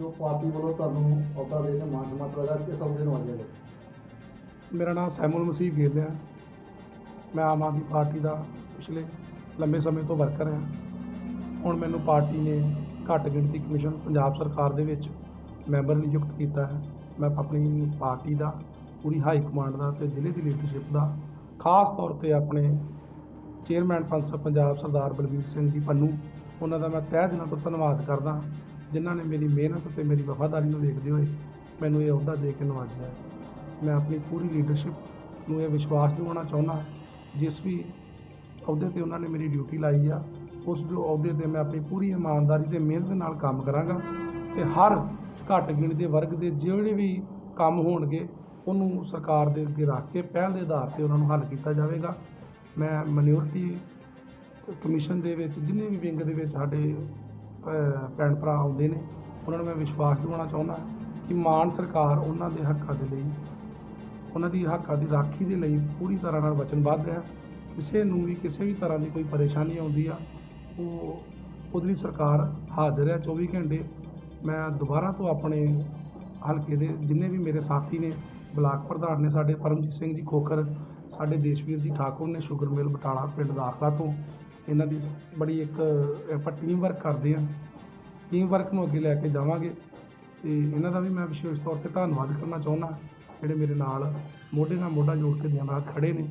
ਅਹੁਦਾ ਦੇ ਕੇ ਮਾਨ ਸਨਮਾਨ ਲਗਾ ਕੇ ਸਭ ਨੂੰ। ਆਜੇ ਮੇਰਾ ਨਾਮ ਸੈਮੂਲ ਮਸੀਹ ਗਿੱਲ ਹੈ। ਮੈਂ ਆਮ ਆਦਮੀ ਪਾਰਟੀ ਦਾ ਪਿਛਲੇ ਲੰਬੇ ਸਮੇਂ ਤੋਂ ਵਰਕਰ ਹਾਂ। ਹੁਣ ਮੈਨੂੰ ਪਾਰਟੀ ਨੇ ਘੱਟ ਗਿਣਤੀ ਕਮਿਸ਼ਨ ਪੰਜਾਬ ਸਰਕਾਰ ਦੇ ਵਿੱਚ ਮੈਂਬਰ ਨਿਯੁਕਤ ਕੀਤਾ ਹੈ। ਮੈਂ ਆਪਣੀ ਪਾਰਟੀ ਦਾ, ਪੂਰੀ ਹਾਈ ਕਮਾਂਡ ਦਾ ਤੇ ਜ਼ਿਲ੍ਹੇ ਦੀ ਲੀਡਰਸ਼ਿਪ ਦਾ ਖਾਸ ਤੌਰ ਤੇ ਆਪਣੇ ਚੇਅਰਮੈਨ ਪੰਚ ਪੰਜਾਬ ਸਰਦਾਰ ਬਲਬੀਰ ਸਿੰਘ ਜੀ ਪੰਨੂ, ਉਹਨਾਂ ਦਾ ਮੈਂ ਤਹਿ ਦਿਲਾਂ ਤੋਂ ਧੰਨਵਾਦ ਕਰਦਾ ਜਿਨ੍ਹਾਂ ਨੇ ਮੇਰੀ ਮਿਹਨਤ ਅਤੇ ਮੇਰੀ ਵਫਾਦਾਰੀ ਨੂੰ ਦੇਖਦੇ ਹੋਏ ਮੈਨੂੰ ਇਹ ਅਹੁਦਾ ਦੇ ਕੇ ਨਵਾਜਿਆ ਮੈਂ ਆਪਣੀ ਪੂਰੀ ਲੀਡਰਸ਼ਿਪ ਨੂੰ ਇਹ ਵਿਸ਼ਵਾਸ ਦਿਵਾਉਣਾ ਚਾਹੁੰਦਾ ਜਿਸ ਵੀ ਅਹੁਦੇ ਤੇ ਉਹਨਾਂ ਨੇ ਮੇਰੀ ਡਿਊਟੀ ਲਾਈ ਆ, ਉਸ ਜੋ ਅਹੁਦੇ ਤੇ ਮੈਂ ਆਪਣੀ ਪੂਰੀ ਇਮਾਨਦਾਰੀ ਤੇ ਮਿਹਨਤ ਨਾਲ ਕੰਮ ਕਰਾਂਗਾ ਤੇ ਹਰ ਘੱਟ ਗਿਣਤੀ ਦੇ ਵਰਗ ਦੇ ਜਿਹੜੇ ਵੀ ਕੰਮ ਹੋਣਗੇ, ਉਹਨੂੰ ਸਰਕਾਰ ਦੇ ਅੱਗੇ ਰੱਖ ਕੇ ਪਹਿਲ ਦੇ ਆਧਾਰ ਤੇ ਉਹਨਾਂ ਨੂੰ ਹੱਲ ਕੀਤਾ ਜਾਵੇਗਾ। ਮੈਂ ਮਿਨੋਰਟੀ ਕਮਿਸ਼ਨ ਦੇ ਵਿੱਚ, ਜਿੰਨੇ ਵੀ ਵਿੰਗ ਦੇ ਵਿੱਚ ਸਾਡੇ ਭੈਣ ਭਰਾ ਆਉਂਦੇ ਨੇ, ਉਹਨਾਂ ਨੂੰ ਮੈਂ ਵਿਸ਼ਵਾਸ ਦਿਵਾਉਣਾ ਚਾਹੁੰਦਾ ਕਿ ਮਾਨ ਸਰਕਾਰ ਉਹਨਾਂ ਦੇ ਹੱਕਾਂ ਦੇ ਲਈ, ਉਹਨਾਂ ਦੀ ਹੱਕਾਂ ਦੀ ਰਾਖੀ ਦੇ ਲਈ ਪੂਰੀ ਤਰ੍ਹਾਂ ਨਾਲ ਵਚਨਬੱਧ ਹੈ। ਕਿਸੇ ਨੂੰ ਵੀ, ਕਿਸੇ ਵੀ ਤਰ੍ਹਾਂ ਦੀ ਕੋਈ ਪਰੇਸ਼ਾਨੀ ਆਉਂਦੀ ਆ, ਉਹ ਉਹਦੇ ਲਈ ਸਰਕਾਰ ਹਾਜ਼ਰ ਹੈ 24 ਘੰਟੇ। ਮੈਂ ਦੁਬਾਰਾ ਤੋਂ ਆਪਣੇ ਹਲਕੇ ਦੇ ਜਿੰਨੇ ਵੀ ਮੇਰੇ ਸਾਥੀ ਨੇ ਬਲਾਕ ਪ੍ਰਧਾਨ ਨੇ ਸਾਡੇ ਪਰਮਜੀਤ ਸਿੰਘ ਜੀ ਖੋਖਰ, ਸਾਡੇ ਦੇਸ਼ਵੀਰ ਜੀ ਠਾਕੁਰ ਨੇ ਸ਼ੂਗਰ ਮਿਲ ਬਟਾਲਾ ਪਿੰਡ ਦਾਖਲਾ ਤੋਂ। ਇਹਨਾਂ ਦੀ ਬੜੀ ਇੱਕ, ਆਪਾਂ ਟੀਮ ਵਰਕ ਕਰਦੇ ਆ ਟੀਮ ਵਰਕ ਨੂੰ ਅੱਗੇ ਲੈ ਕੇ ਜਾਵਾਂਗੇ। ਤੇ ਇਹਨਾਂ ਦਾ ਵੀ ਮੈਂ ਵਿਸ਼ੇਸ਼ ਤੌਰ ਤੇ ਧੰਨਵਾਦ ਕਰਨਾ ਚਾਹੁੰਦਾ। ਜਿਹੜੇ ਮੇਰੇ ਨਾਲ ਮੋਢੇ ਨਾਲ ਮੋਢਾ ਜੋੜ ਕੇ ਦਿਨ ਰਾਤ ਖੜੇ ਨੇ।